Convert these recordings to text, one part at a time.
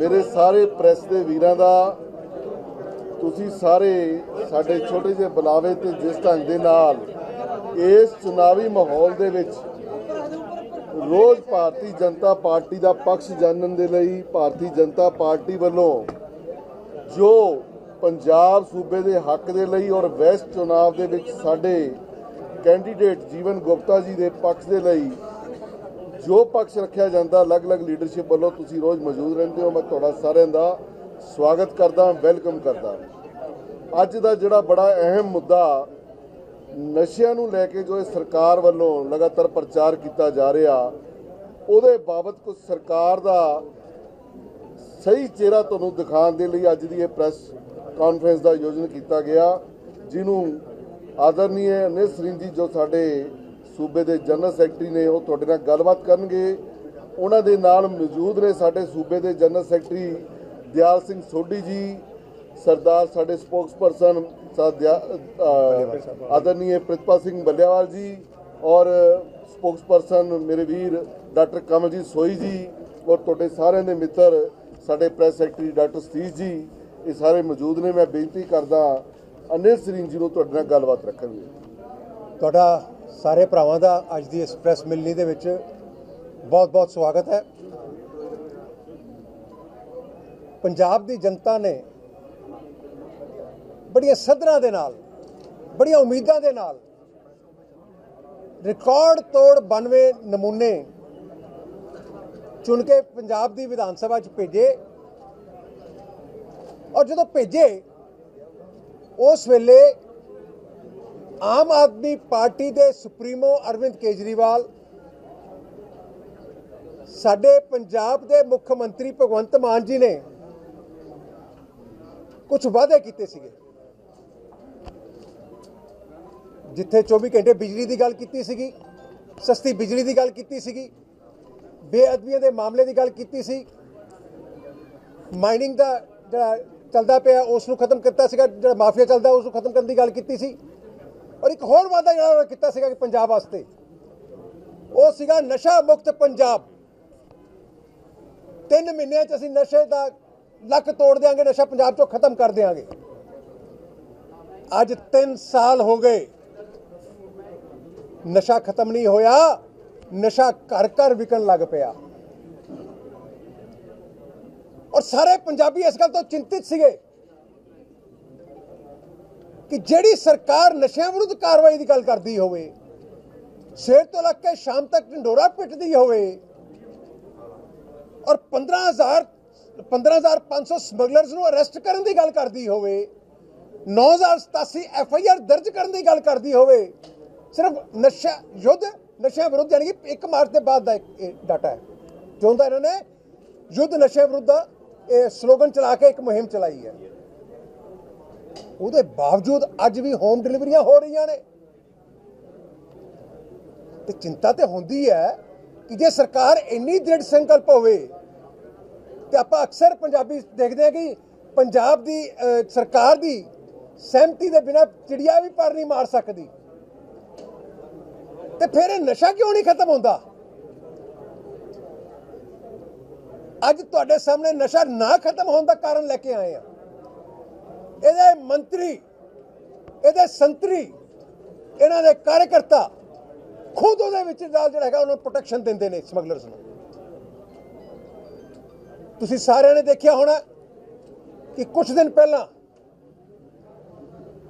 ਮੇਰੇ ਸਾਰੇ ਪ੍ਰੈਸ ਦੇ ਵੀਰਾਂ ਦਾ ਤੁਸੀਂ ਸਾਰੇ ਸਾਡੇ ਛੋਟੇ ਜਿਹੇ ਬੁਲਾਵੇ ਤੇ ਜਿਸ ਢੰਗ ਦੇ ਨਾਲ ਇਸ ਚੁਣਾਵੀ ਮਾਹੌਲ ਦੇ ਵਿੱਚ ਰੋਜ਼ ਭਾਰਤੀ ਜਨਤਾ ਪਾਰਟੀ ਦਾ ਪਕਸ਼ ਜਾਣਨ ਦੇ ਲਈ ਭਾਰਤੀ ਜਨਤਾ ਪਾਰਟੀ ਵੱਲੋਂ ਜੋ ਪੰਜਾਬ ਸੂਬੇ ਦੇ ਹੱਕ ਦੇ ਲਈ ਔਰ ਵੈਸਟ ਚੁਣਾਵ ਦੇ ਵਿੱਚ ਸਾਡੇ ਕੈਂਡੀਡੇਟ ਜੀਵਨ ਗੁਪਤਾ ਜੀ ਦੇ ਪਕਸ਼ ਦੇ ਲਈ ਜੋ ਪਕਸ਼ ਰੱਖਿਆ ਜਾਂਦਾ, ਅਲੱਗ-ਅਲੱਗ ਲੀਡਰਸ਼ਿਪ ਵੱਲੋਂ ਤੁਸੀਂ ਰੋਜ਼ ਮੌਜੂਦ ਰਹਿੰਦੇ ਹੋ, ਮੈਂ ਤੁਹਾਡਾ ਸਾਰਿਆਂ ਦਾ ਸਵਾਗਤ ਕਰਦਾ ਵੈਲਕਮ ਕਰਦਾ। ਅੱਜ ਦਾ ਜਿਹੜਾ ਬੜਾ ਅਹਿਮ ਮੁੱਦਾ, ਨਸ਼ਿਆਂ ਨੂੰ ਲੈ ਕੇ ਜੋ ਇਹ ਸਰਕਾਰ ਵੱਲੋਂ ਲਗਾਤਾਰ ਪ੍ਰਚਾਰ ਕੀਤਾ ਜਾ ਰਿਹਾ, ਉਹਦੇ ਬਾਬਤ ਕੁਝ ਸਰਕਾਰ ਦਾ ਸਹੀ ਚਿਹਰਾ ਤੁਹਾਨੂੰ ਦਿਖਾਉਣ ਦੇ ਲਈ ਅੱਜ ਦੀ ਇਹ ਪ੍ਰੈਸ ਕਾਨਫਰੰਸ ਦਾ ਆਯੋਜਨ ਕੀਤਾ ਗਿਆ, ਜਿਹਨੂੰ ਆਦਰਨੀय ਅਨਿਲ ਸਿੰਘ ਜੋ ਸਾਡੇ ਸੂਬੇ ਦੇ ਜਨਰਲ ਸੈਕਟਰੀ ਨੇ ਉਹ ਤੁਹਾਡੇ ਨਾਲ ਗੱਲਬਾਤ ਕਰਨਗੇ। ਉਹਨਾਂ ਦੇ ਨਾਲ ਮੌਜੂਦ ਨੇ ਸਾਡੇ ਸੂਬੇ ਦੇ ਜਨਰਲ ਸੈਕਟਰੀ ਦਿਆਲ ਸਿੰਘ ਸੋਢੀ ਜੀ, ਸਰਦਾਰ ਸਾਡੇ ਸਪੋਕਸਪਰਸਨ ਆਦਰਨੀय ਪ੍ਰਿਤਪਾਲ ਸਿੰਘ ਬੱਲਿਆਵਾਲ ਜੀ ਔਰ ਸਪੋਕਸਪਰਸਨ ਮੇਰੇ ਵੀਰ ਡਾਕਟਰ ਕਮਲਜੀਤ ਸੋਈ ਜੀ ਔਰ ਤੁਹਾਡੇ ਸਾਰਿਆਂ ਦੇ ਮਿੱਤਰ ਸਾਡੇ ਪ੍ਰੈਸ ਸੈਕਟਰੀ ਡਾਕਟਰ ਸਤੀਸ਼ ਜੀ, ਇਹ ਸਾਰੇ ਮੌਜੂਦ ਨੇ। ਮੈਂ ਬੇਨਤੀ ਕਰਦਾ ਅਨਿਲ ਸਰੀਨ ਜੀ ਨੂੰ ਤੁਹਾਡੇ ਨਾਲ ਗੱਲਬਾਤ ਰੱਖਣਗੇ ਤੁਹਾਡਾ ਸਾਰੇ ਭਰਾਵਾਂ ਦਾ ਅੱਜ ਦੀ ਇਸ ਪ੍ਰੈਸ ਮਿਲਣੀ ਦੇ ਵਿੱਚ ਬਹੁਤ-ਬਹੁਤ ਸਵਾਗਤ ਹੈ। ਪੰਜਾਬ ਦੀ ਜਨਤਾ ਨੇ ਬੜੀਆਂ ਸਦਰਾਂ ਦੇ ਨਾਲ, ਬੜੀਆਂ ਉਮੀਦਾਂ ਦੇ ਨਾਲ ਰਿਕਾਰਡ ਤੋੜ 92 ਨਮੂਨੇ ਚੁਣ ਕੇ ਪੰਜਾਬ ਦੀ ਵਿਧਾਨ ਸਭਾ 'ਚ ਭੇਜੇ ਔਰ ਜਦੋਂ ਭੇਜੇ, ਉਸ ਵੇਲੇ ਆਮ ਆਦਮੀ ਪਾਰਟੀ ਦੇ ਸੁਪਰੀਮੋ ਅਰਵਿੰਦ ਕੇਜਰੀਵਾਲ, ਸਾਡੇ ਪੰਜਾਬ ਦੇ ਮੁੱਖ ਮੰਤਰੀ ਭਗਵੰਤ ਮਾਨ ਜੀ ਨੇ ਕੁਝ ਵਾਅਦੇ ਕੀਤੇ ਸੀਗੇ। ਜਿੱਥੇ 24 ਘੰਟੇ ਬਿਜਲੀ ਦੀ ਗੱਲ ਕੀਤੀ ਸੀਗੀ, ਸਸਤੀ ਬਿਜਲੀ ਦੀ ਗੱਲ ਕੀਤੀ ਸੀਗੀ, ਬੇਅਦਬੀਆਂ ਦੇ ਮਾਮਲੇ ਦੀ ਗੱਲ ਕੀਤੀ ਸੀ, ਮਾਈਨਿੰਗ ਦਾ ਜਿਹੜਾ ਚੱਲਦਾ ਪਿਆ ਉਸ ਨੂੰ ਖਤਮ ਕੀਤਾ ਸੀਗਾ, ਜਿਹੜਾ ਮਾਫੀਆ ਚੱਲਦਾ ਉਸ ਨੂੰ ਖਤਮ ਕਰਨ ਦੀ ਗੱਲ ਕੀਤੀ ਸੀ। ਔਰ ਇੱਕ ਹੋਰ ਵਾਅਦਾ ਜਿਹੜਾ ਉਹਨਾਂ ਨੇ ਕੀਤਾ ਸੀਗਾ ਕਿ ਪੰਜਾਬ ਵਾਸਤੇ, ਉਹ ਸੀਗਾ ਨਸ਼ਾ ਮੁਕਤ ਪੰਜਾਬ। ਤਿੰਨ ਮਹੀਨਿਆਂ 'ਚ ਅਸੀਂ ਨਸ਼ੇ ਦਾ ਲੱਕ ਤੋੜ ਦੇਾਂਗੇ ਨਸ਼ਾ ਪੰਜਾਬ 'ਚੋਂ ਖਤਮ ਕਰ ਦੇਾਂਗੇ ਅੱਜ 3 ਸਾਲ ਹੋ ਗਏ, ਨਸ਼ਾ ਖਤਮ ਨਹੀਂ ਹੋਇਆ, ਨਸ਼ਾ ਘਰ ਘਰ ਵਿਕਣ ਲੱਗ ਪਿਆ। ਔਰ ਸਾਰੇ ਪੰਜਾਬੀ ਇਸ ਗੱਲ ਤੋਂ ਚਿੰਤਿਤ ਸੀਗੇ ਕਿ ਜਿਹੜੀ ਸਰਕਾਰ ਨਸ਼ਿਆਂ ਵਿਰੁੱਧ ਕਾਰਵਾਈ ਦੀ ਗੱਲ ਕਰਦੀ ਹੋਵੇ, ਸਵੇਰ ਤੋਂ ਲੱਗ ਕੇ ਸ਼ਾਮ ਤੱਕ ਢੰਡੋਰਾ ਪਿੱਟਦੀ ਹੋਵੇ, ਔਰ 15000 15500 ਸਮਗਲਰਸ ਨੂੰ ਅਰੈਸਟ ਕਰਨ ਦੀ ਗੱਲ ਕਰਦੀ ਹੋਵੇ 9087 ਐਫ ਆਈ ਆਰ ਦਰਜ ਕਰਨ ਦੀ ਗੱਲ ਕਰਦੀ ਹੋਵੇ, ਸਿਰਫ ਨਸ਼ਾ, ਯੁੱਧ ਨਸ਼ਿਆਂ ਵਿਰੁੱਧ ਯਾਨੀ ਕਿ 1 ਮਾਰਚ ਦੇ ਬਾਅਦ ਦਾ ਇਹ ਡਾਟਾ ਹੈ। ਜੋ ਹੁੰਦਾ ਇਹਨਾਂ ਨੇ ਯੁੱਧ ਨਸ਼ੇ ਵਿਰੁੱਧ ਇਹ ਸਲੋਗਨ ਚਲਾ ਕੇ ਇੱਕ ਮੁਹਿੰਮ ਚਲਾਈ ਹੈ। ਉਹਦੇ ਬਾਵਜੂਦ ਅੱਜ ਵੀ ਹੋਮ ਡਿਲੀਵਰੀਆਂ ਹੋ ਰਹੀਆਂ ਨੇ। ਤੇ ਚਿੰਤਾ ਤੇ ਹੁੰਦੀ ਹੈ ਕਿ ਜੇ ਸਰਕਾਰ ਇੰਨੀ ਦ੍ਰਿੜ ਸੰਕਲਪ ਹੋਵੇ, ਤੇ ਆਪਾਂ ਅਕਸਰ ਪੰਜਾਬੀ ਦੇਖਦੇ ਹਾਂ ਕਿ ਪੰਜਾਬ ਦੀ ਸਰਕਾਰ ਦੀ ਸਹਿਮਤੀ ਦੇ ਬਿਨਾ ਚਿੜੀਆ ਵੀ ਪਰ ਨਹੀਂ ਮਾਰ ਸਕਦੀ। ਤੇ ਫਿਰ ਇਹ ਨਸ਼ਾ ਕਿਉਂ ਨਹੀਂ ਖਤਮ ਹੁੰਦਾ? ਅੱਜ ਤੁਹਾਡੇ ਸਾਹਮਣੇ ਨਸ਼ਾ ਨਾ ਖਤਮ ਹੋਣ ਦਾ ਕਾਰਨ ਲੈ ਕੇ ਆਏ ਆ ਇਹਦੇ ਮੰਤਰੀ, ਇਹਦੇ ਸੰਤਰੀ, ਇਹਨਾਂ ਦੇ ਕਾਰਜਕਰਤਾ ਖੁਦ ਉਹਦੇ ਵਿੱਚ ਨਾਲ ਜਿਹੜਾ ਹੈਗਾ ਉਹਨਾਂ ਨੂੰ ਪ੍ਰੋਟੈਕਸ਼ਨ ਦਿੰਦੇ ਨੇ ਸਮਗਲਰਸ ਨੂੰ। ਤੁਸੀਂ ਸਾਰਿਆਂ ਨੇ ਦੇਖਿਆ ਹੋਣਾ ਕਿ ਕੁਝ ਦਿਨ ਪਹਿਲਾਂ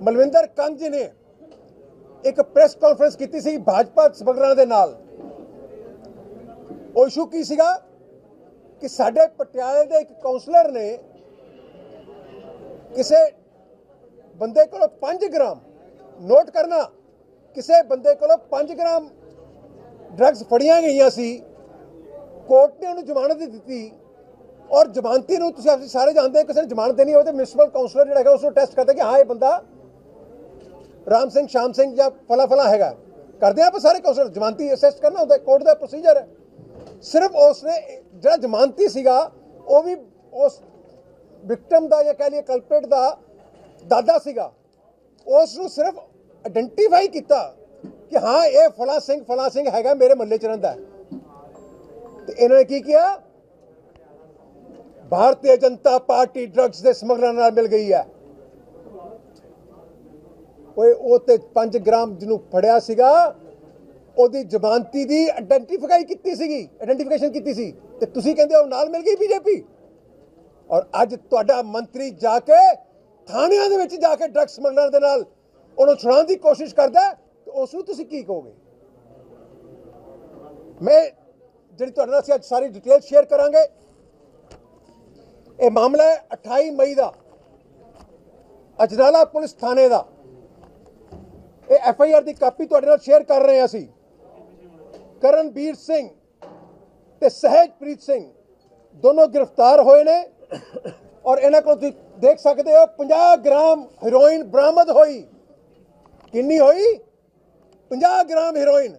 ਮਲਵਿੰਦਰ ਕੰਗ ਜੀ ਨੇ ਇੱਕ ਪ੍ਰੈਸ ਕਾਨਫਰੰਸ ਕੀਤੀ ਸੀ ਭਾਜਪਾ ਸਮਗਲਰਾਂ ਦੇ ਨਾਲ। ਉਹ ਇਸ਼ੂ ਕੀ ਸੀਗਾ? ਕਿ ਸਾਡੇ ਪਟਿਆਲੇ ਦੇ ਇੱਕ ਕਾਉਂਸਲਰ ਨੇ ਕਿਸੇ ਬੰਦੇ ਕੋਲੋਂ 5 ਗ੍ਰਾਮ ਨੋਟ ਕਰਨਾ, ਕਿਸੇ ਬੰਦੇ ਕੋਲੋਂ 5 ਗ੍ਰਾਮ ਡਰੱਗਸ ਫੜੀਆਂ ਗਈਆਂ ਸੀ ਕੋਰਟ ਨੇ ਉਹਨੂੰ ਜ਼ਮਾਨਤ ਦਿੱਤੀ ਔਰ ਜ਼ਮਾਨਤੀ ਨੂੰ ਤੁਸੀਂ ਅਸੀਂ ਸਾਰੇ ਜਾਣਦੇ ਹਾਂ, ਕਿਸੇ ਨੇ ਜ਼ਮਾਨਤ ਦੇਣੀ ਹੋਵੇ ਤੇ ਮਿਊਨਿਸਪਲ ਕਾਉਂਸਲਰ ਜਿਹੜਾ ਹੈਗਾ ਉਸ ਨੂੰ ਟੈਸਟ ਕਰਦਾ ਕਿ ਹਾਂ, ਇਹ ਬੰਦਾ ਰਾਮ ਸਿੰਘ, ਸ਼ਾਮ ਸਿੰਘ ਜਾਂ ਫਲਾ ਫਲਾ ਹੈਗਾ। ਕਰਦੇ ਆ ਆਪਾਂ ਸਾਰੇ ਕਾਉਂਸਲਰ ਜ਼ਮਾਨਤੀ ਅਸੈਸ ਕਰਨਾ ਹੁੰਦਾ ਕੋਰਟ ਦਾ ਪ੍ਰੋਸੀਜਰ ਹੈ। ਸਿਰਫ ਉਸ ਨੇ ਜਿਹੜਾ ਜ਼ਮਾਨਤੀ ਸੀਗਾ, ਉਹ ਵੀ ਉਸ ਵਿਕਟਮ ਦਾ ਜਾਂ ਕਹਿ ਲਈਏ ਕਲਪਰੇਟ ਦਾ ਦਾਦਾ ਸੀਗਾ ਉਸ ਨੂੰ ਸਿਰਫ ਆਇਡੈਂਟੀਫਾਈ ਕੀਤਾ ਕਿ ਹਾਂ, ਇਹ ਫਲਾ ਸਿੰਘ ਫਲਾ ਸਿੰਘ ਹੈਗਾ ਮੇਰੇ ਮੱਲੇ ਚ ਰਹਿੰਦਾ ਤੇ ਇਹਨਾਂ ਨੇ ਕੀ ਕੀਤਾ ਭਾਰਤੀ ਜਨਤਾ ਪਾਰਟੀ ਡਰੱਗਸ ਦੇ ਸਮਗਲਰਾਂ ਨਾਲ ਮਿਲ ਗਈ ਹੈ। ਓਏ, ਉਹ ਤੇ 5 ਗ੍ਰਾਮ ਜਿਹਨੂੰ ਫੜਿਆ ਸੀਗਾ, ਉਹਦੀ ਜ਼ਮਾਨਤੀ ਦੀ ਆਇਡੈਂਟੀਫਾਈ ਕੀਤੀ ਸੀਗੀ ਆਇਡੈਂਟੀਫਿਕੇਸ਼ਨ ਕੀਤੀ ਸੀ। ਤੇ ਤੁਸੀਂ ਕਹਿੰਦੇ ਹੋ ਨਾਲ ਮਿਲ ਗਈ ਬੀਜੇਪੀ? ਔਰ ਅੱਜ ਤੁਹਾਡਾ ਮੰਤਰੀ ਜਾ ਕੇ ਥਾਣਿਆਂ ਦੇ ਵਿੱਚ ਜਾ ਕੇ ਡਰੱਗ ਸਮਗਲਰ ਦੇ ਨਾਲ ਉਹਨੂੰ ਛੁਡਾਉਣ ਦੀ ਕੋਸ਼ਿਸ਼ ਕਰਦਾ ਹੈ, ਤੇ ਉਸ ਨੂੰ ਤੁਸੀਂ ਕੀ ਕਹੋਗੇ? ਮੈਂ ਜਿਹੜੀ ਤੁਹਾਡੇ ਨਾਲ ਅਸੀਂ ਅੱਜ ਸਾਰੀ ਡਿਟੇਲ ਸ਼ੇਅਰ ਕਰਾਂਗੇ। ਇਹ ਮਾਮਲਾ ਹੈ 28 ਮਈ ਦਾ। ਅਜਨਾਲਾ ਪੁਲਿਸ ਥਾਣੇ ਦਾ। ਇਹ ਐਫ ਆਈ ਆਰ ਦੀ ਕਾਪੀ ਤੁਹਾਡੇ ਨਾਲ ਸ਼ੇਅਰ ਕਰ ਰਹੇ ਹਾਂ ਅਸੀਂ। ਕਰਨਬੀਰ ਸਿੰਘ ਤੇ ਸਹਿਜਪ੍ਰੀਤ ਸਿੰਘ ਦੋਨੋਂ ਗ੍ਰਿਫਤਾਰ ਹੋਏ ਨੇ। ਔਰ ਇਹਨਾਂ ਕੋਲ ਤੁਸੀਂ ਦੇਖ ਸਕਦੇ ਹੋ 50 ਗ੍ਰਾਮ ਹੀਰੋਇਨ ਬਰਾਮਦ ਹੋਈ। ਕਿੰਨੀ ਹੋਈ? 50 ਗ੍ਰਾਮ ਹੀਰੋਇਨ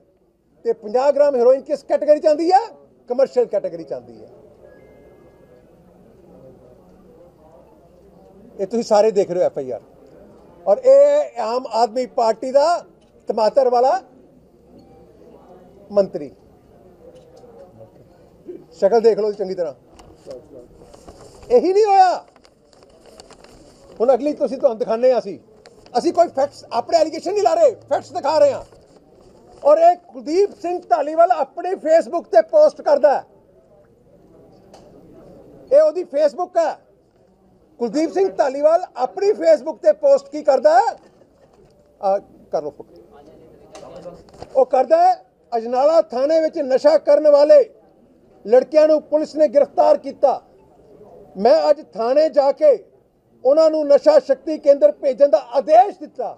ਤੇ 50 ਗ੍ਰਾਮ ਹੀਰੋਇਨ ਕਿਸ ਕੈਟਾਗਰੀ ਚ ਆਉਂਦੀ ਹੈ ਕਮਰਸ਼ੀਅਲ ਕੈਟਾਗਰੀ ਚ ਆਉਂਦੀ ਹੈ ਇਹ ਤੁਸੀਂ ਸਾਰੇ ਦੇਖ ਰਹੇ ਹੋ ਐਫ ਆਈ ਆਰ। ਔਰ ਇਹ ਆਮ ਆਦਮੀ ਪਾਰਟੀ ਦਾ ਟਮਾਟਰ ਵਾਲਾ ਮੰਤਰੀ। ਸ਼ਕਲ ਦੇਖ ਲਓ ਜੀ ਚੰਗੀ ਤਰ੍ਹਾਂ। ਇਹੀ ਨਹੀਂ ਹੋਇਆ। ਹੁਣ ਅਗਲੀ ਤੁਸੀਂ ਤੁਹਾਨੂੰ ਦਿਖਾਣੇ ਆ ਅਸੀਂ। ਅਸੀਂ ਕੋਈ ਫੈਕਟਸ ਆਪਣੇ ਐਲੀਗੇਸ਼ਨ ਨਹੀਂ ਲਾ ਰਹੇ ਫੈਕਟਸ ਦਿਖਾ ਰਹੇ ਹਾਂ। ਔਰ ਇਹ ਕੁਲਦੀਪ ਸਿੰਘ ਢਾਲੀਵਾਲ ਆਪਣੇ ਫੇਸਬੁੱਕ ਤੇ ਪੋਸਟ ਕਰਦਾ ਹੈ। ਇਹ ਉਹਦੀ ਫੇਸਬੁੱਕ ਹੈ। ਕੁਲਦੀਪ ਸਿੰਘ ਢਾਲੀਵਾਲ ਆਪਣੀ ਫੇਸਬੁੱਕ ਤੇ ਪੋਸਟ ਕੀ ਕਰਦਾ ਹੈ? ਆ, ਕਰ ਲਓ ਉਹ ਕਰਦਾ ਹੈ, ਅਜਨਾਲਾ ਥਾਣੇ ਵਿੱਚ ਨਸ਼ਾ ਕਰਨ ਵਾਲੇ ਲੜਕਿਆਂ ਨੂੰ ਪੁਲਿਸ ਨੇ ਗ੍ਰਿਫਤਾਰ ਕੀਤਾ। ਮੈਂ ਅੱਜ ਥਾਣੇ ਜਾ ਕੇ ਉਹਨਾਂ ਨੂੰ ਨਸ਼ਾ ਸ਼ਕਤੀ ਕੇਂਦਰ ਭੇਜਣ ਦਾ ਆਦੇਸ਼ ਦਿੱਤਾ।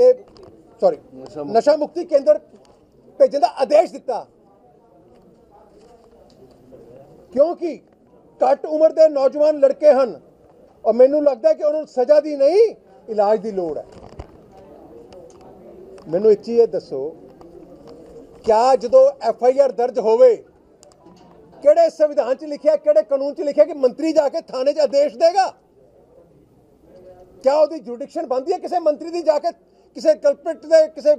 ਇਹ ਸੌਰੀ ਨਸ਼ਾ ਮੁਕਤੀ- ਕੇਂਦਰ ਭੇਜਣ ਦਾ ਆਦੇਸ਼ ਦਿੱਤਾ। ਕਿਉਂਕਿ ਘੱਟ ਉਮਰ ਦੇ ਨੌਜਵਾਨ ਲੜਕੇ ਹਨ ਔਰ ਮੈਨੂੰ ਲੱਗਦਾ ਕਿ ਉਹਨਾਂ ਨੂੰ ਸਜ਼ਾ ਦੀ ਨਹੀਂ ਇਲਾਜ ਦੀ ਲੋੜ ਹੈ। ਮੈਨੂੰ ਇੱਕ ਚੀਜ਼ ਇਹ ਦੱਸੋ ਕਿਆ ਜਦੋਂ ਐਫ ਆਈ ਆਰ ਦਰਜ ਹੋਵੇ ਕਿਹੜੇ ਸੰਵਿਧਾਨ 'ਚ ਲਿਖਿਆ, ਕਿਹੜੇ ਕਾਨੂੰਨ 'ਚ ਲਿਖਿਆ ਕਿ ਮੰਤਰੀ ਜਾ ਕੇ ਥਾਣੇ 'ਚ ਆਦੇਸ਼ ਦੇਗਾ? ਕਿਆ ਉਹਦੀ ਜੁਰਿਡਿਕਸ਼ਨ ਬਣਦੀ ਹੈ ਕਿਸੇ ਮੰਤਰੀ ਦੀ ਜਾ ਕੇ? ਕਿਸੇ ਕਲਪਿਟ ਦੇ, ਕਿਸੇ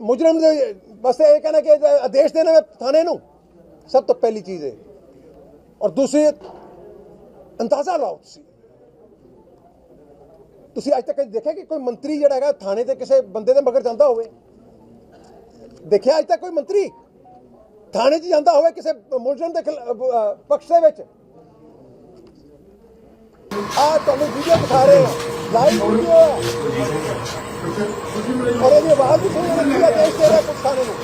ਮੁਜਰਮ ਦੇ ਵਾਸਤੇ ਇਹ ਕਹਿਣਾ ਕਿ ਆਦੇਸ਼ ਦੇਣਾ ਹੈ ਥਾਣੇ ਨੂੰ? ਸਭ ਤੋਂ ਪਹਿਲੀ ਚੀਜ਼ ਹੈ ਔਰ ਦੂਸਰੀ, ਅੰਦਾਜ਼ਾ ਲਾਓ ਤੁਸੀਂ। ਤੁਸੀਂ ਅੱਜ ਤੱਕ ਦੇਖਿਆ ਕਿ ਕੋਈ ਮੰਤਰੀ ਜਿਹੜਾ ਹੈਗਾ, ਥਾਣੇ ਤੇ ਕਿਸੇ ਬੰਦੇ ਦੇ ਮਗਰ ਜਾਂਦਾ ਹੋਵੇ? ਦੇਖਿਆ ਅੱਜ ਤੱਕ ਕੋਈ ਮੰਤਰੀ? ਥਾਣੇ 'ਚ ਜਾਂਦਾ ਹੋਵੇ ਕਿਸੇ ਮੁਲਜ਼ਮ ਦੇ ਪਕਸ਼ ਦੇ ਵਿੱਚ। ਆ ਤੁਹਾਨੂੰ ਵੀਡੀਓ ਦਿਖਾ ਰਹੇ ਹਾਂ। ਲਾਈਵ ਵੀਡੀਓ ਹੈ। ਔਰ ਇਹਦੀ ਆਵਾਜ਼ ਵੀ ਸੁਣੀ ਜਾਂਦੀ ਹੈ। ਦੇਸ਼ ਦੇ ਰਿਹਾ ਕੁਝ ਥਾਣੇ ਨੂੰ।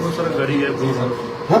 ਉਹ ਸਰ ਗੜੀ ਹੈ ਬਈ ਸਰ ਹਾਂ।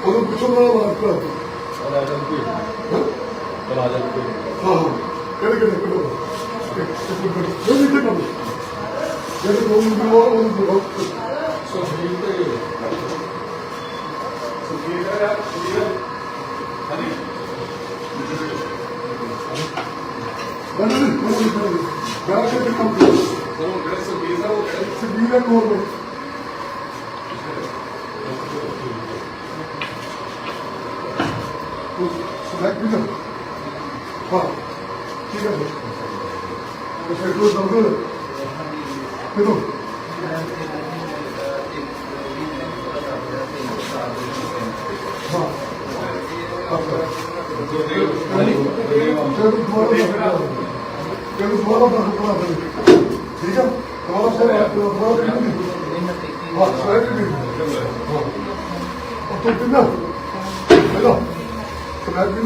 ਉਹਨੂੰ ਪੁੱਛੋ ਨਾ ਮਾਰ ਕਰ ਰਾਜਨ ਕੋਈ ਰਾਜਨ ਕੋਈ ਹਾਂ ਹਾਂ ਕਿਹੜੇ ਕਿਹੜੇ ਕਰੋ ਇਹ ਨਹੀਂ ਕਰੋ ਜਿਹੜੇ ਲੋਕ ਨੂੰ ਉਹ ਉਹਨੂੰ ਬੁਲਾਓ ਸੋ ਜੀ ਤੇ ਬੰਦੇ ਨੂੰ ਕੋਈ ਨਹੀਂ ਗਾ ਕੇ ਤੇ ਕੰਮ ਕਰੋ ਉਹ ਜਿਹੜੇ ਸੁਖਬੀਰ ਸਾਹਿਬ ਉਹ ਕਿਹੜੇ ਸਿੱਧੀਆ ਕੋਲ ਨੂੰ ਸਲੈਕਟ ਵੀ ਨਾ ਹਾਂ ਠੀਕ ਹੈ ਉਹ ਫਿਰ ਕੋਈ ਦਰਦ ਕਿਦੋਂ ਹਾਂ ਚਲੋ ਦੁਬਾਰਾ ਚਲੋ ਦੁਬਾਰਾ ਦਾ ਹੁਕਮ ਆ ਠੀਕ ਹੈ ਦੁਬਾਰਾ ਸੇ ਦੁਬਾਰਾ ਨਹੀਂ ਹਾਂ ਸਲੈਕਟ ਵੀ ਹਾਂ ਉਹ ਤੋਂ ਬਿਨਾ ਹੈਲੋ ਸਲੈਕਟ ਵੀ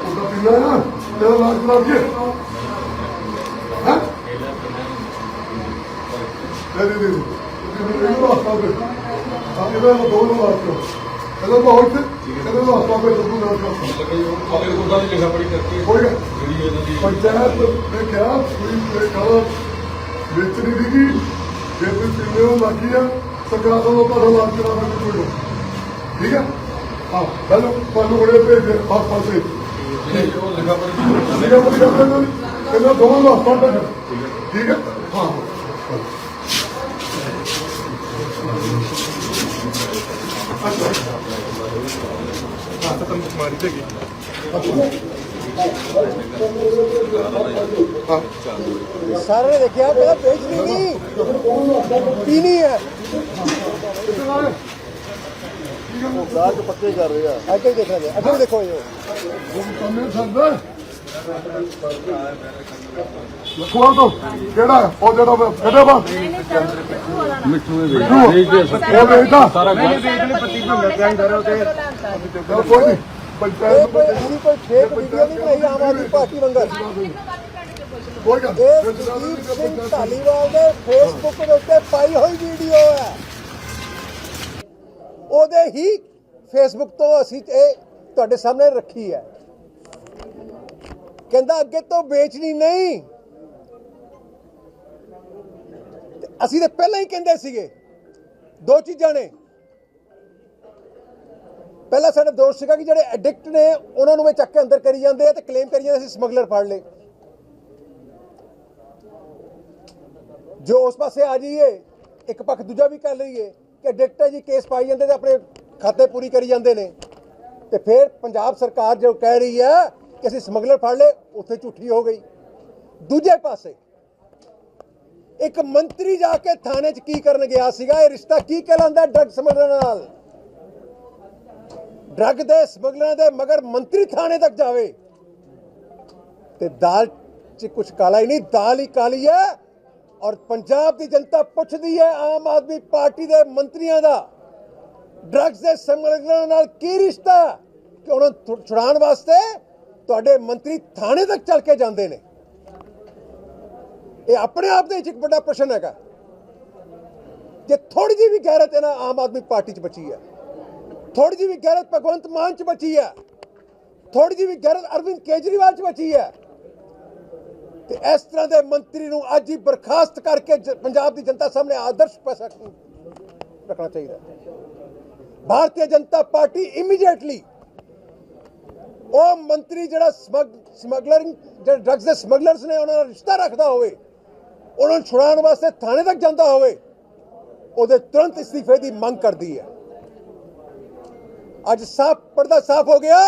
ਉਹਦਾ ਪੀਣਾ ਨਾ ਤੇਰਾ ਲਾਜ ਕਰਾ ਕੇ ਹਾਂ ਦੇ ਦੇ ਦੇ ਦੇ ਇਹ ਦੇ ਹਾਂ ਇਹਦੇ ਦੋ ਨੂੰ ਲਾ ਇਹਦਾ ਤਾਂ ਹੋਈ ਤੇ ਇਹਦੇ ਨਾਲ ਹਸਪਤਾਲ ਦੋ ਨਾਲ ਕਰ ਮਤਲਬ ਉਹਦਾ ਦੀ ਲਿਖਾ ਪੜੀ ਕਰਕੇ ਕੋਈ ਜਿਹੜੀ ਇਹਨਾਂ ਦੀ ਪੰਚਾਇਤ ਨੇ ਕਿਹਾ ਕੋਈ ਮੇਰੇ ਵਿੱਚ ਨਹੀਂ। ਦੀਗੀ ਜੇ ਕੋਈ ਪੀਣੇ ਨੂੰ ਲੱਗੀ ਆ ਸਰਕਾਰ ਦਾ ਤੁਹਾਡਾ ਇਲਾਜ ਕਰਾ ਦਾਂਗੇ ਕੋਈ ਲੋੜ ਨਹੀਂ। ਠੀਕ ਹੈ ਹਾਂ ਚਲੋ ਤੁਹਾਨੂੰ ਬੜੇ ਭੇਜ ਦੇ ਆਸ ਪਾਸੇ ਜਿਹੜੀ ਉਹ ਲਿਖਾ ਪੜੀ ਦਾ ਨੇ ਨਹੀਂ ਹੈ ਗਾਹਕ ਪੱਕੇ ਕਰ ਰਹੇ ਆ। ਅੱਗੇ ਦੇਖ ਰਹੇ ਅੱਗੇ ਦੇਖੋ ਇਹ ਕੰਮੇ ਸਰਦਾ ਲਖਵਾ ਦੋ। ਕਿਹੜਾ? ਉਹ ਜਿਹੜਾ ਕਿਹੜੇ ਬਾਤ ਮਿੱਠੂ ਇਹ ਉਹ ਵੇਚਦਾ ਸਾਰਾ ਕੁਝ ਚਲ ਕੋਈ ਨਹੀਂ ਇਹ ਪੰਚਾਇਤ ਕੋਈ ਨੂੰ ਅਸੀਂ ਕੋਈ ਫੇਕ ਵੀਡੀਓ ਨਹੀਂ ਬਣਾਈ ਆਮ ਆਦਮੀ ਪਾਰਟੀ ਵਾਂਗਰ। ਕੋਈ ਗੱਲ ਇਹ ਨਹੀਂ। ਸੁਦੀਪ ਸਿੰਘ ਧਾਲੀਵਾਲ ਦੇ ਫੇਸਬੁੱਕ ਦੇ ਉੱਤੇ ਪਾਈ ਹੋਈ ਵੀਡੀਓ ਹੈ। ਉਹਦੇ ਹੀ ਫੇਸਬੁੱਕ ਤੋਂ ਅਸੀਂ ਇਹ ਤੁਹਾਡੇ ਸਾਹਮਣੇ ਰੱਖੀ ਹੈ। ਕਹਿੰਦਾ ਅੱਗੇ ਤੋਂ ਵੇਚਣੀ ਨਹੀਂ। ਅਸੀਂ ਤੇ ਪਹਿਲਾਂ ਹੀ ਕਹਿੰਦੇ ਸੀਗੇ ਦੋ ਚੀਜ਼ਾਂ ਨੇ। ਪਹਿਲਾ ਸਾਡਾ ਦੋਸ਼ ਸੀਗਾ ਕਿ ਜਿਹੜੇ ਐਡਿਕਟ ਨੇ ਉਹਨਾਂ ਨੂੰ ਵੀ ਚੱਕ ਕੇ ਅੰਦਰ ਕਰੀ ਜਾਂਦੇ ਆ ਤੇ ਕਲੇਮ ਕਰੀ ਜਾਂਦੇ ਅਸੀਂ ਸਮਗਲਰ ਫੜ ਲਏ। ਜੋ ਉਸ ਪਾਸੇ ਆ ਜਾਈਏ, ਇੱਕ ਪੱਖ ਦੂਜਾ ਵੀ ਕਰ ਲਈਏ ਕਿ ਡਿਕਟਾ ਜੀ ਕੇਸ ਪਾਈ ਜਾਂਦੇ ਤੇ ਆਪਣੇ ਖਾਤੇ ਪੂਰੀ ਕਰੀ ਜਾਂਦੇ ਨੇ। ਤੇ ਫਿਰ ਪੰਜਾਬ ਸਰਕਾਰ ਜੋ ਕਹਿ ਰਹੀ ਹੈ ਕਿ ਅਸੀਂ ਸਮਗਲਰ ਫੜ ਲਏ, ਉੱਥੇ ਝੂਠੀ ਹੋ ਗਈ। ਦੂਜੇ ਪਾਸੇ, ਇੱਕ ਮੰਤਰੀ ਜਾ ਕੇ ਥਾਣੇ 'ਚ ਕੀ ਕਰਨ ਗਿਆ ਸੀਗਾ? ਇਹ ਰਿਸ਼ਤਾ ਕੀ ਕਹਿਲਾਂਦਾ ਡਰਗ ਸਮਗਲਰਾਂ ਨਾਲ? ਡਰਗ ਦੇ ਸਮਗਲਰਾਂ ਦੇ ਮਗਰ ਮੰਤਰੀ ਥਾਣੇ ਤੱਕ ਜਾਵੇ। ਤੇ ਦਾਲ 'ਚ ਕੁਝ ਕਾਲਾ ਹੀ ਨਹੀਂ, ਦਾਲ ਹੀ ਕਾਲੀ ਹੈ। ਔਰ ਪੰਜਾਬ ਦੀ ਜਨਤਾ ਪੁੱਛਦੀ ਹੈ, ਆਮ ਆਦਮੀ ਪਾਰਟੀ ਦੇ ਮੰਤਰੀਆਂ ਦਾ। ਡਰੱਗਸ ਦੇ ਸਮਗਲਰਾਂ ਨਾਲ ਕੀ ਰਿਸ਼ਤਾ ਕਿ ਉਹਨਾਂ ਨੂੰ ਛੁਡਾਉਣ ਵਾਸਤੇ ਤੁਹਾਡੇ ਮੰਤਰੀ ਥਾਣੇ ਤੱਕ ਚੱਲ ਕੇ ਜਾਂਦੇ ਨੇ। ਇਹ ਆਪਣੇ ਆਪ ਦੇ ਵਿੱਚ ਇੱਕ ਵੱਡਾ ਪ੍ਰਸ਼ਨ ਹੈਗਾ। ਕਿ ਥੋੜੀ ਜਿਹੀ ਵੀ ਗੈਰਤ ਇਹਨਾਂ ਆਮ ਆਦਮੀ ਪਾਰਟੀ 'ਚ ਬਚੀ ਹੈ ਥੋੜੀ ਜਿਹੀ ਵੀ ਗੈਰਤ ਭਗਵੰਤ ਮਾਨ 'ਚ ਬਚੀ ਹੈ ਥੋੜੀ ਜਿਹੀ ਵੀ ਗੈਰਤ ਅਰਵਿੰਦ ਕੇਜਰੀਵਾਲ 'ਚ ਬਚੀ ਹੈ ਤੇ ਇਸ ਤਰ੍ਹਾਂ ਦੇ ਮੰਤਰੀ ਨੂੰ ਅੱਜ ਹੀ ਬਰਖਾਸਤ ਕਰਕੇ ਪੰਜਾਬ ਦੀ ਜਨਤਾ ਸਾਹਮਣੇ ਆਦਰਸ਼ ਪੈਸਾ ਰੱਖਣਾ ਚਾਹੀਦਾ। ਭਾਰਤੀ ਜਨਤਾ ਪਾਰਟੀ ਇਮੀਡੀਏਟਲੀ ਉਹ ਮੰਤਰੀ ਜਿਹੜਾ ਸਮਗਲਰਿੰਗ ਜਿਹੜੇ ਡਰੱਗਸ ਦੇ ਸਮਗਲਰਸ ਨੇ, ਉਹਨਾਂ ਨਾਲ ਰਿਸ਼ਤਾ ਰੱਖਦਾ ਹੋਵੇ, ਉਹਨਾਂ ਨੂੰ ਛੁਡਾਉਣ ਵਾਸਤੇ ਥਾਣੇ ਤੱਕ ਜਾਂਦਾ ਹੋਵੇ, ਉਹਦੇ ਤੁਰੰਤ ਅਸਤੀਫੇ ਦੀ ਮੰਗ ਕਰਦੀ ਹੈ। ਅੱਜ ਸਾਫ਼ ਪਰਦਾ ਸਾਫ਼ ਹੋ ਗਿਆ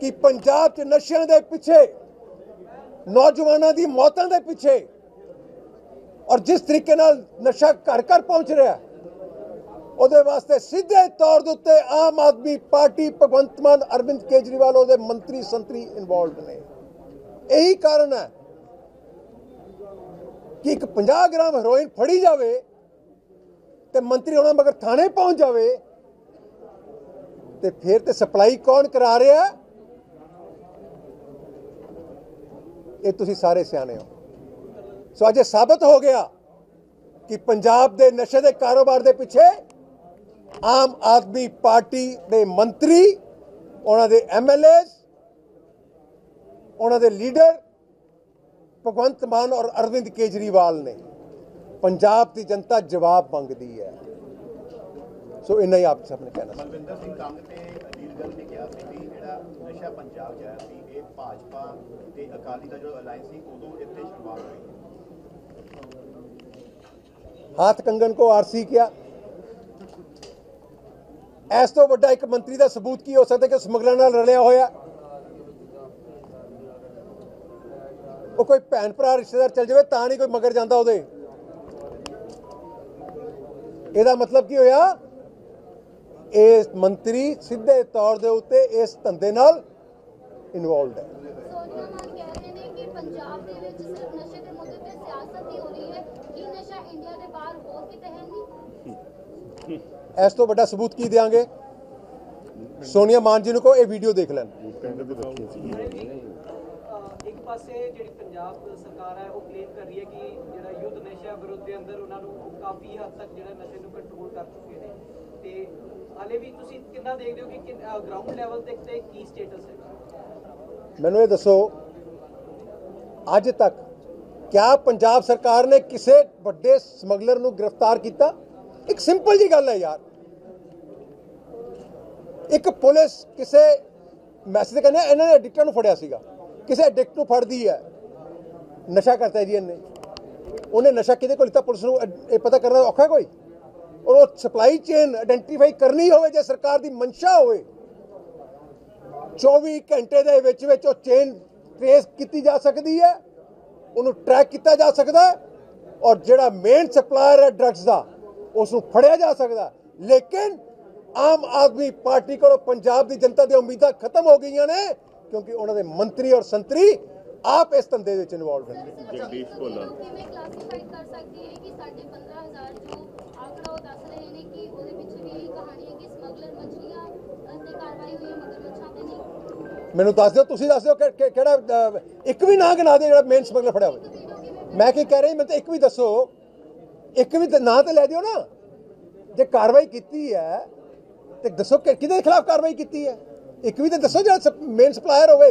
ਕਿ ਪੰਜਾਬ 'ਚ ਨਸ਼ਿਆਂ ਦੇ ਪਿੱਛੇ ਨੌਜਵਾਨਾਂ ਦੀ ਮੌਤਾਂ ਦੇ ਪਿੱਛੇ ਔਰ ਜਿਸ ਤਰੀਕੇ ਨਾਲ ਨਸ਼ਾ ਘਰ ਘਰ ਪਹੁੰਚ ਰਿਹਾ ਉਹਦੇ ਵਾਸਤੇ ਸਿੱਧੇ ਤੌਰ ਦੇ ਉੱਤੇ ਆਮ ਆਦਮੀ ਪਾਰਟੀ ਭਗਵੰਤ ਮਾਨ, ਅਰਵਿੰਦ ਕੇਜਰੀਵਾਲ ਉਹਦੇ ਮੰਤਰੀ ਸੰਤਰੀ ਇਨਵੋਲਡ ਨੇ। ਇਹੀ ਕਾਰਨ ਹੈ ਕਿ ਇੱਕ 50 ਗ੍ਰਾਮ ਹੈਰੋਇਨ ਫੜੀ ਜਾਵੇ ਤੇ ਮੰਤਰੀ ਉਹਨਾਂ ਮਗਰ ਥਾਣੇ ਪਹੁੰਚ ਜਾਵੇ ਤੇ ਫਿਰ ਤੇ ਸਪਲਾਈ ਕੌਣ ਕਰਾ ਰਿਹਾ ਹੈ? ਇਹ ਤੁਸੀਂ ਸਾਰੇ ਸਿਆਣੇ ਹੋ। ਸੋ ਅੱਜ ਇਹ ਸਾਬਤ ਹੋ ਗਿਆ ਕਿ ਪੰਜਾਬ ਦੇ ਨਸ਼ੇ ਦੇ ਕਾਰੋਬਾਰ ਦੇ ਪਿੱਛੇ ਆਮ ਆਦਮੀ ਪਾਰਟੀ ਦੇ ਮੰਤਰੀ, ਉਹਨਾਂ ਦੇ ਐਮਐਲਏਜ਼ ਉਹਨਾਂ ਦੇ ਲੀਡਰ ਭਗਵੰਤ ਮਾਨ ਔਰ ਅਰਵਿੰਦ ਕੇਜਰੀਵਾਲ ਨੇ ਪੰਜਾਬ ਦੀ ਜਨਤਾ ਜਵਾਬ ਮੰਗਦੀ ਹੈ। ਸੋ ਇੰਨਾ ਹੀ ਆਪ ਸਭ ਨੇ ਕਹਿਣਾ ਸੀ। ਗੱਲ ਨੇ ਕਿਹਾ ਸੀ ਜਿਹੜਾ ਨਸ਼ਾ ਪੰਜਾਬ ਜਾਇਆ ਸੀ, ਇਹ ਭਾਜਪਾ ਤੇ ਅਕਾਲੀ ਦਾ ਜੋ ਅਲਾਈਅੰਸ ਸੀ, ਉਦੋਂ ਇੱਥੇ ਸ਼ੁਰੂਆਤ ਹੋਈ। ਹਾਥ ਕੰਗਨ ਕੋ ਆਰਸੀ ਕਿਹਾ ਐਸ ਤੋਂ ਵੱਡਾ ਇੱਕ ਮੰਤਰੀ ਦਾ ਸਬੂਤ ਕੀ ਹੋ ਸਕਦਾ ਕਿ ਸਮਗਲਰਾਂ ਨਾਲ ਰਲਿਆ ਹੋਇਆ? ਉਹ ਕੋਈ ਭੈਣ ਭਰਾ ਰਿਸ਼ਤੇਦਾਰ ਚੱਲ ਜਾਵੇ ਤਾਂ ਨਹੀਂ ਕੋਈ ਮਗਰ ਜਾਂਦਾ ਉਹਦੇ। ਇਹਦਾ ਮਤਲਬ ਕੀ ਹੋਇਆ? ਇਹ ਮੰਤਰੀ ਸਿੱਧੇ ਤੌਰ ਦੇ ਉੱਤੇ ਇਸ ਧੰਦੇ ਨਾਲ ਇਨਵੋਲਡ ਹੈ। ਸੋਨੀਆ ਮਾਨ ਕਹਿ ਰਹੇ ਨੇ ਕਿ ਪੰਜਾਬ ਦੇ ਵਿੱਚ ਸਿਰਫ ਨਸ਼ੇ ਦੇ ਮੁੱਦੇ ਤੇ ਸਿਆਸਤ ਹੀ ਹੋ ਰਹੀ ਹੈ। ਕਿ ਨਸ਼ਾ ਇੰਡੀਆ ਦੇ ਬਾਹਰ ਹੋਰ ਕਿਤੇ ਹੈ ਨਹੀਂ? ਇਸ ਤੋਂ ਵੱਡਾ ਸਬੂਤ ਕੀ ਦੇਾਂਗੇ ਸੋਨੀਆ ਮਾਨ ਜੀ ਨੂੰ ਕਹੋ ਇਹ ਵੀਡੀਓ ਦੇਖ ਲੈਣ। ਇੱਕ ਪਾਸੇ ਜਿਹੜੀ ਪੰਜਾਬ ਸਰਕਾਰ ਹੈ ਉਹ ਕਲੇਮ ਕਰ ਰਹੀ ਹੈ ਕਿ ਜਿਹੜਾ ਯੁੱਧ ਨਸ਼ਾ ਵਿਰੁੱਧ ਦੇ ਅੰਦਰ ਉਹਨਾਂ ਨੂੰ ਕਾਫੀ ਹੱਦ ਤੱਕ ਜਿਹੜਾ ਨਸ਼ੇ ਨੂੰ ਕੰਟਰੋਲ ਕਰ ਚੁੱਕੇ ਨੇ। ਤੇ ਹਾਲੇ ਵੀ ਤੁਸੀਂ ਕਿੰਨਾ ਦੇਖਦੇ ਹੋ ਕਿ ਗਰਾਊਂਡ ਲੈਵਲ ਤੇ ਕੀ ਸਟੇਟਸ ਹੈ? ਮੈਨੂੰ ਇਹ ਦੱਸੋ, ਅੱਜ ਤੱਕ ਕਿਆ ਪੰਜਾਬ ਸਰਕਾਰ ਨੇ ਕਿਸੇ ਵੱਡੇ ਸਮਗਲਰ ਨੂੰ ਗ੍ਰਿਫਤਾਰ ਕੀਤਾ? ਇੱਕ ਸਿੰਪਲ ਜੀ ਗੱਲ ਹੈ ਯਾਰ। ਇੱਕ ਪੁਲਿਸ ਕਿਸੇ ਮੈਸੇਜ ਕਹਿੰਦੇ ਇਹਨਾਂ ਨੇ ਐਡਿਕਟਰ ਨੂੰ ਫੜਿਆ ਸੀਗਾ। ਕਿਸੇ ਐਡਿਕਟ ਨੂੰ ਫੜਦੀ ਹੈ। ਨਸ਼ਾ ਕਰਤਾ ਜੀ ਇਹਨੇ। ਉਹਨੇ ਨਸ਼ਾ ਕਿਹਦੇ ਕੋਲ ਲਿੱਤਾ? ਪੁਲਿਸ ਨੂੰ, ਇਹ ਪਤਾ ਕਰਨਾ ਔਖਾ ਕੋਈ? ਔਰ ਉਹ ਸਪਲਾਈ ਚੇਨ ਆਇਡੈਂਟੀਫਾਈ ਕਰਨੀ ਹੋਵੇ ਜੇ ਸਰਕਾਰ ਦੀ ਮਨਸ਼ਾ ਹੋਵੇ 24 ਘੰਟੇ ਦੇ ਵਿੱਚ ਵਿੱਚ ਉਹ ਚੇਨ ਟ੍ਰੇਸ ਕੀਤੀ ਜਾ ਸਕਦੀ ਹੈ, ਉਹਨੂੰ ਟਰੈਕ ਕੀਤਾ ਜਾ ਸਕਦਾ ਔਰ ਜਿਹੜਾ ਮੇਨ ਸਪਲਾਇਰ ਹੈ ਡਰੱਗਸ ਦਾ ਉਸ ਨੂੰ ਫੜਿਆ ਜਾ ਸਕਦਾ ਲੇਕਿਨ ਆਮ ਆਦਮੀ ਪਾਰਟੀ ਕੋਲੋਂ ਪੰਜਾਬ ਦੀ ਜਨਤਾ ਦੀਆਂ ਉਮੀਦਾਂ ਖਤਮ ਹੋ ਗਈਆਂ ਨੇ ਕਿਉਂਕਿ ਉਹਨਾਂ ਦੇ ਮੰਤਰੀ ਔਰ ਸੰਤਰੀ ਆਪ ਇਸ ਧੰਦੇ ਵਿੱਚ ਇਨਵੋਲਵ ਨੇ। ਜਗਦੀਸ਼ ਭੋਲਾ। ਕਿਵੇਂ ਕਲਾਸੀਫਾਈਡ ਕਰ ਸਕਦੀ ਹੈ ਕਿ ਸਾਡੇ 15000 ਜੋ ਆંકੜਾ ਉਹ ਦੱਸ ਰਹੇ ਨੇ ਕਿ ਉਹਦੇ ਪਿੱਛੇ ਵੀ ਇਹੀ ਕਹਾਣੀ ਹੈ ਕਿ ਸਮਗਲਰ ਮਛਲੀਆਂ ਅ, ਤੇ ਕਾਰਵਾਈ ਹੋਈ ਹੈ ਮਗਰ ਮੱਛਾਂ ਤੇ ਨਹੀਂ ਮੈਨੂੰ ਦੱਸ ਦਿਓ ਤੁਸੀਂ ਦੱਸ ਦਿਓ ਕਿਹੜਾ ਇੱਕ ਵੀ ਨਾਂ ਗਿਣਾ ਦਿਓ ਜਿਹੜਾ ਮੇਨ ਸਮਗਲਰ ਫੜਿਆ ਹੋਵੇ ਮੈਂ ਕੀ ਕਹਿ ਰਹੀ ਮੈਂ ਤਾਂ ਇੱਕ ਵੀ ਦੱਸੋ। ਇੱਕ ਵੀ ਨਾਂ ਤੇ ਲੈ ਦਿਓ ਨਾ। ਜੇ ਕਾਰਵਾਈ ਕੀਤੀ ਹੈ ਤੇ ਦੱਸੋ ਕਿ ਕਿਹਦੇ ਖਿਲਾਫ ਕਾਰਵਾਈ ਕੀਤੀ ਹੈ? ਇੱਕ ਵੀ ਤਾਂ ਦੱਸੋ ਜਿਹੜਾ ਮੇਨ ਸਪਲਾਇਰ ਹੋਵੇ।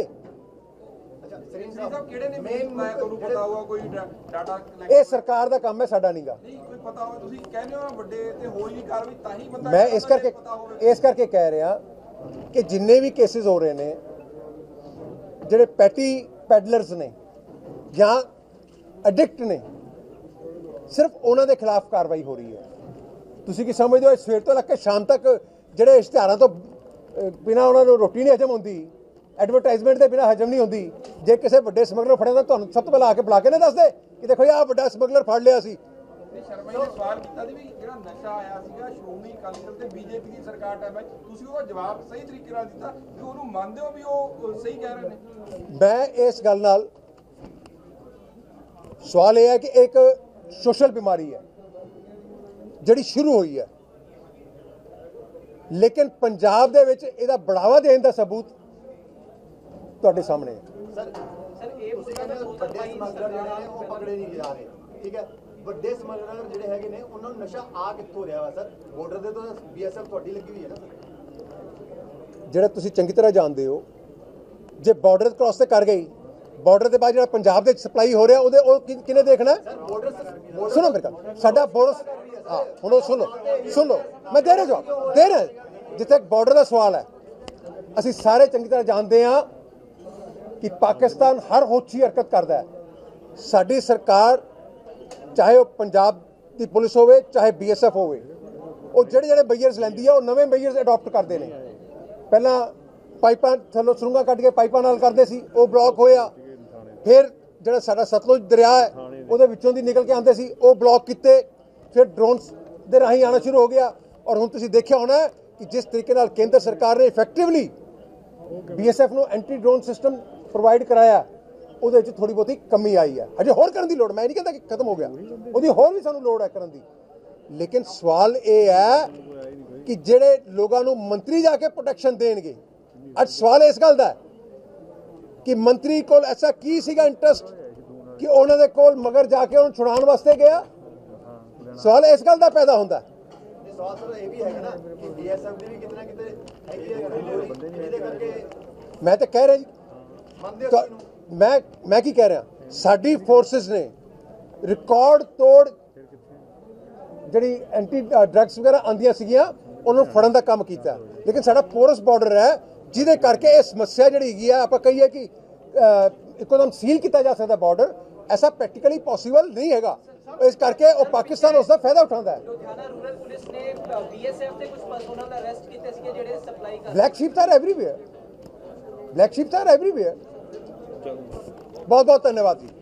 ਸਾਹਿਬ ਕਿਹੜੇ ਨੇ ਮੇਨ ਮੈਂ ਤੁਹਾਨੂੰ ਪਤਾ ਹੋਊਗਾ ਕੋਈ ਡਾਟਾ ਇਹ ਸਰਕਾਰ ਦਾ ਕੰਮ ਹੈ ਸਾਡਾ ਨਹੀਂਗਾ ਨਹੀਂ ਕੋਈ ਪਤਾ ਹੋਵੇ ਤੁਸੀਂ ਕਹਿੰਦੇ ਹੋ ਨਾ ਵੱਡੇ ਤੇ ਹੋਈ ਨਹੀਂ ਕਾਰਵਾਈ ਤਾਂ ਹੀ ਬੰਦਾ ਮੈਂ ਇਸ ਕਰਕੇ ਇਸ ਕਰਕੇ ਕਹਿ ਰਿਹਾ ਕਿ ਜਿੰਨੇ ਵੀ ਕੇਸਿਸ ਹੋ ਰਹੇ ਨੇ ਜਿਹੜੇ ਪੈਟੀ ਪੈਡਲਰਸ ਨੇ ਜਾਂ ਐਡਿਕਟ ਨੇ ਸਿਰਫ ਉਹਨਾਂ ਦੇ ਖਿਲਾਫ ਕਾਰਵਾਈ ਹੋ ਰਹੀ ਹੈ। ਤੁਸੀਂ ਕੀ ਸਮਝਦੇ ਹੋ ਸਵੇਰ ਤੋਂ ਲੈ ਕੇ ਸ਼ਾਮ ਤੱਕ ਜਿਹੜੇ ਇਸ਼ਤਿਹਾਰਾਂ ਤੋਂ ਬਿਨਾਂ ਉਹਨਾਂ ਨੂੰ ਰੋਟੀ ਨਹੀਂ ਹਜਮ ਹੁੰਦੀ ਐਡਵਰਟਾਈਜ਼ਮੈਂਟ ਦੇ ਬਿਨਾਂ ਹਜਮ ਨਹੀਂ ਹੁੰਦੀ। ਜੇ ਕਿਸੇ ਵੱਡੇ ਸਮਗਲਰ ਫੜਿਆ ਤਾਂ ਤੁਹਾਨੂੰ ਸਭ ਤੋਂ ਪਹਿਲਾਂ ਆ ਕੇ ਬੁਲਾ ਕੇ ਨਾ ਦੱਸਦੇ ਕਿ ਦੇਖੋ ਇਹ ਆਹ ਵੱਡਾ ਸਮਗਲਰ ਫੜ ਲਿਆ ਸੀ। ਨਹੀਂ ਸ਼ਰਮਾ ਜੀ ਨੇ ਸਵਾਲ ਕੀਤਾ ਸੀ ਵੀ ਜਿਹੜਾ ਨਸ਼ਾ ਆਇਆ ਸੀਗਾ ਸ਼੍ਰੋਮਣੀ ਅਕਾਲੀ ਦਲ ਤੇ ਬੀਜੇਪੀ ਦੀ ਸਰਕਾਰ ਟਾਈਮ ਵਿੱਚ ਤੁਸੀਂ ਉਹਦਾ ਜਵਾਬ ਸਹੀ ਤਰੀਕੇ ਨਾਲ ਦਿੱਤਾ ਕਿ ਉਹਨੂੰ ਮੰਨਦੇ ਹੋ ਵੀ ਉਹ ਅਹ, ਸਹੀ ਕਹਿ ਰਹੇ ਨੇ? ਮੈਂ ਇਸ ਗੱਲ ਨਾਲ ਸਵਾਲ ਇਹ ਹੈ ਕਿ ਇੱਕ ਸੋਸ਼ਲ ਬਿਮਾਰੀ ਹੈ ਜਿਹੜੀ ਸ਼ੁਰੂ ਹੋਈ ਹੈ। ਲੇਕਿਨ ਪੰਜਾਬ ਦੇ ਵਿੱਚ ਇਹਦਾ ਬੜਾਵਾ ਦੇਣ ਦਾ ਸਬੂਤ ਤੁਹਾਡੇ ਸਾਹਮਣੇ ਹੈ। ਸਰ ਸਰ ਇਹ ਵੱਡੇ ਸਮਗਲਰ ਜਿਹੜੇ ਨੇ ਉਹ ਪਕੜੇ ਨਹੀਂ ਜਾ ਰਹੇ ਠੀਕ ਹੈ? ਵੱਡੇ ਸਮਗਲਰ ਜਿਹੜੇ ਹੈਗੇ ਨੇ ਉਹਨਾਂ ਨੂੰ ਨਸ਼ਾ ਆ ਕਿੱਥੋਂ ਰਿਹਾ ਵਾ ਸਰ? ਬਾਰਡਰ ਦੇ ਤੋਂ ਬੀਐਸਐਫ ਤੁਹਾਡੀ ਲੱਗੀ ਹੋਈ ਹੈ ਨਾ ਸਰ? ਜਿਹੜਾ ਤੁਸੀਂ ਚੰਗੀ ਤਰ੍ਹਾਂ ਜਾਣਦੇ ਹੋ ਜੇ ਬਾਰਡਰ ਕ੍ਰਾਸ ਤੇ ਕਰ ਗਈ ਬਾਰਡਰ ਦੇ ਬਾਅਦ ਜਿਹੜਾ ਪੰਜਾਬ ਦੇ ਸਪਲਾਈ ਹੋ ਰਿਹਾ ਉਹਦੇ ਉਹ ਕਿ- ਕਿਹਨੇ ਦੇਖਣਾ? ਬਾਰਡਰ ਸੁਣੋ ਮੇਰੇ ਕੋਲ ਸਾਡਾ ਬੋਰਸ ਹਾਂ ਹੁਣ ਉਹ ਸੁਣੋ ਸੁਣੋ। ਮੈਂ ਦੇ ਰਿਹਾ ਜਵਾਬ ਦੇ ਰਿਹਾ। ਜਿੱਥੇ ਬਾਰਡਰ ਦਾ ਸਵਾਲ ਹੈ ਅਸੀਂ ਸਾਰੇ ਚੰਗੀ ਤਰ੍ਹਾਂ ਜਾਣਦੇ ਹਾਂ ਕਿ ਪਾਕਿਸਤਾਨ ਹਰ ਹੋਛੀ ਹਰਕਤ ਕਰਦਾ ਹੈ। ਸਾਡੀ ਸਰਕਾਰ, ਚਾਹੇ ਉਹ ਪੰਜਾਬ ਦੀ ਪੁਲਿਸ ਹੋਵੇ, ਚਾਹੇ ਬੀਐਸਐਫ ਹੋਵੇ, ਉਹ ਜਿਹੜੇ ਜਿਹੜੇ ਬਈਅਰਸ ਲੈਂਦੀ ਆ, ਉਹ ਨਵੇਂ ਬਈਅਰਸ ਅਡਾਪਟ ਕਰਦੇ ਨੇ। ਪਹਿਲਾਂ ਪਾਈਪਾਂ ਥੱਲੋਂ ਸੁਰੰਗਾਂ ਕੱਢ ਕੇ ਪਾਈਪਾਂ ਨਾਲ ਕਰਦੇ ਸੀ, ਉਹ ਬਲੌਕ ਹੋਇਆ। ਫਿਰ ਜਿਹੜਾ ਸਾਡਾ ਸਤਲੁਜ ਦਰਿਆ ਹੈ, ਉਹਦੇ ਵਿੱਚੋਂ ਦੀ ਨਿਕਲ ਕੇ ਆਉਂਦੇ ਸੀ, ਉਹ ਬਲੌਕ ਕੀਤੇ। ਫਿਰ ਡਰੋਨਸ ਦੇ ਰਾਹੀਂ ਆਉਣਾ ਸ਼ੁਰੂ ਹੋ ਗਿਆ। ਔਰ ਹੁਣ ਤੁਸੀਂ ਦੇਖਿਆ ਹੋਣਾ ਕਿ ਜਿਸ ਤਰੀਕੇ ਨਾਲ ਕੇਂਦਰ ਸਰਕਾਰ ਨੇ ਇਫੈਕਟਿਵਲੀ ਬੀਐਸਐਫ ਨੂੰ ਐਂਟੀ ਡਰੋਨ ਸਿਸਟਮ ਪ੍ਰੋਵਾਈਡ ਕਰਾਇਆ ਉਹਦੇ ਵਿੱਚ ਥੋੜੀ ਬਹੁਤੀ ਕਮੀ ਆਈ ਹੈ। ਅਜੇ ਹੋਰ ਕਰਨ ਦੀ ਲੋੜ ਮੈਂ ਨਹੀਂ ਕਹਿੰਦਾ ਕਿ ਖਤਮ ਹੋ ਗਿਆ। ਉਹਦੀ ਹੋਰ ਵੀ ਸਾਨੂੰ ਲੋੜ ਹੈ ਕਰਨ ਦੀ। ਲੇਕਿਨ ਸਵਾਲ ਇਹ ਹੈ ਕਿ ਜਿਹੜੇ ਲੋਕਾਂ ਨੂੰ ਮੰਤਰੀ ਜਾ ਕੇ ਪ੍ਰੋਟੈਕਸ਼ਨ ਦੇਣਗੇ ਅੱਜ ਸਵਾਲ ਇਸ ਗੱਲ ਦਾ ਹੈ ਕਿ ਮੰਤਰੀ ਕੋਲ ਐਸਾ ਕੀ ਸੀਗਾ ਇੰਟਰਸਟ ਕਿ ਉਹਨਾਂ ਦੇ ਕੋਲ ਮਗਰ ਜਾ ਕੇ ਉਹਨੂੰ ਛੁਡਾਉਣ ਵਾਸਤੇ ਗਿਆ? ਸਵਾਲ ਇਸ ਗੱਲ ਦਾ ਪੈਦਾ ਹੁੰਦਾ ਹੈ। ਇਹ ਸਵਾਲ ਸਰ ਇਹ ਵੀ ਹੈਗਾ ਨਾ ਕਿ ਬੀਐਸਐਫ ਦੀ ਵੀ ਕਿਤੇ ਨਾ ਕਿਤੇ ਹੈਗੀ ਹੈ ਕਮਜ਼ੋਰੀ ਜਿਹਦੇ ਕਰਕੇ ਮੈਂ ਤਾਂ ਕਹਿ ਰਿਹਾ ਜੀ ਤਾਂ ਮੈਂ ਮੈਂ ਕੀ ਕਹਿ ਰਿਹਾ? ਸਾਡੀ ਫੋਰਸਸ ਨੇ ਰਿਕਾਰਡ ਤੋੜ ਜਿਹੜੀ ਐਂਟੀ ਡਰੱਗਸ ਵਗੈਰਾ ਆਂਦੀਆਂ ਸੀਗੀਆਂ ਉਹਨਾਂ ਨੂੰ ਫੜਨ ਦਾ ਕੰਮ ਕੀਤਾ। ਲੇਕਿਨ ਸਾਡਾ ਪੋਰਸ ਬਾਰਡਰ ਹੈ ਜਿਹਦੇ ਕਰਕੇ ਇਹ ਸਮੱਸਿਆ ਜਿਹੜੀ ਹੈਗੀ ਆ ਆਪਾਂ ਕਹੀਏ ਕਿ ਇੱਕੋਦਮ ਸੀਲ ਕੀਤਾ ਜਾ ਸਕਦਾ ਬਾਰਡਰ ਐਸਾ ਪ੍ਰੈਕਟੀਕਲੀ ਪੋਸੀਬਲ ਨਹੀਂ ਹੈਗਾ। ਇਸ ਕਰਕੇ ਉਹ ਪਾਕਿਸਤਾਨ ਉਸ ਦਾ ਫਾਇਦਾ ਉਠਾਉਂਦਾ ਹੈ। ਲੁਧਿਆਣਾ ਰੂਰਲ ਪੁਲਿਸ ਨੇ ਬੀਐਸਐਫ ਦੇ ਕੁਝ ਪਰਸੋਨਲ ਅਰੈਸਟ ਕੀਤੇ ਸੀਗੇ ਜਿਹੜੇ ਸਪਲਾਈ ਕਰ black sheep are everywhere black sheep are everywhere ਬਹੁਤ ਬਹੁਤ ਧੰਨਵਾਦ ਜੀ।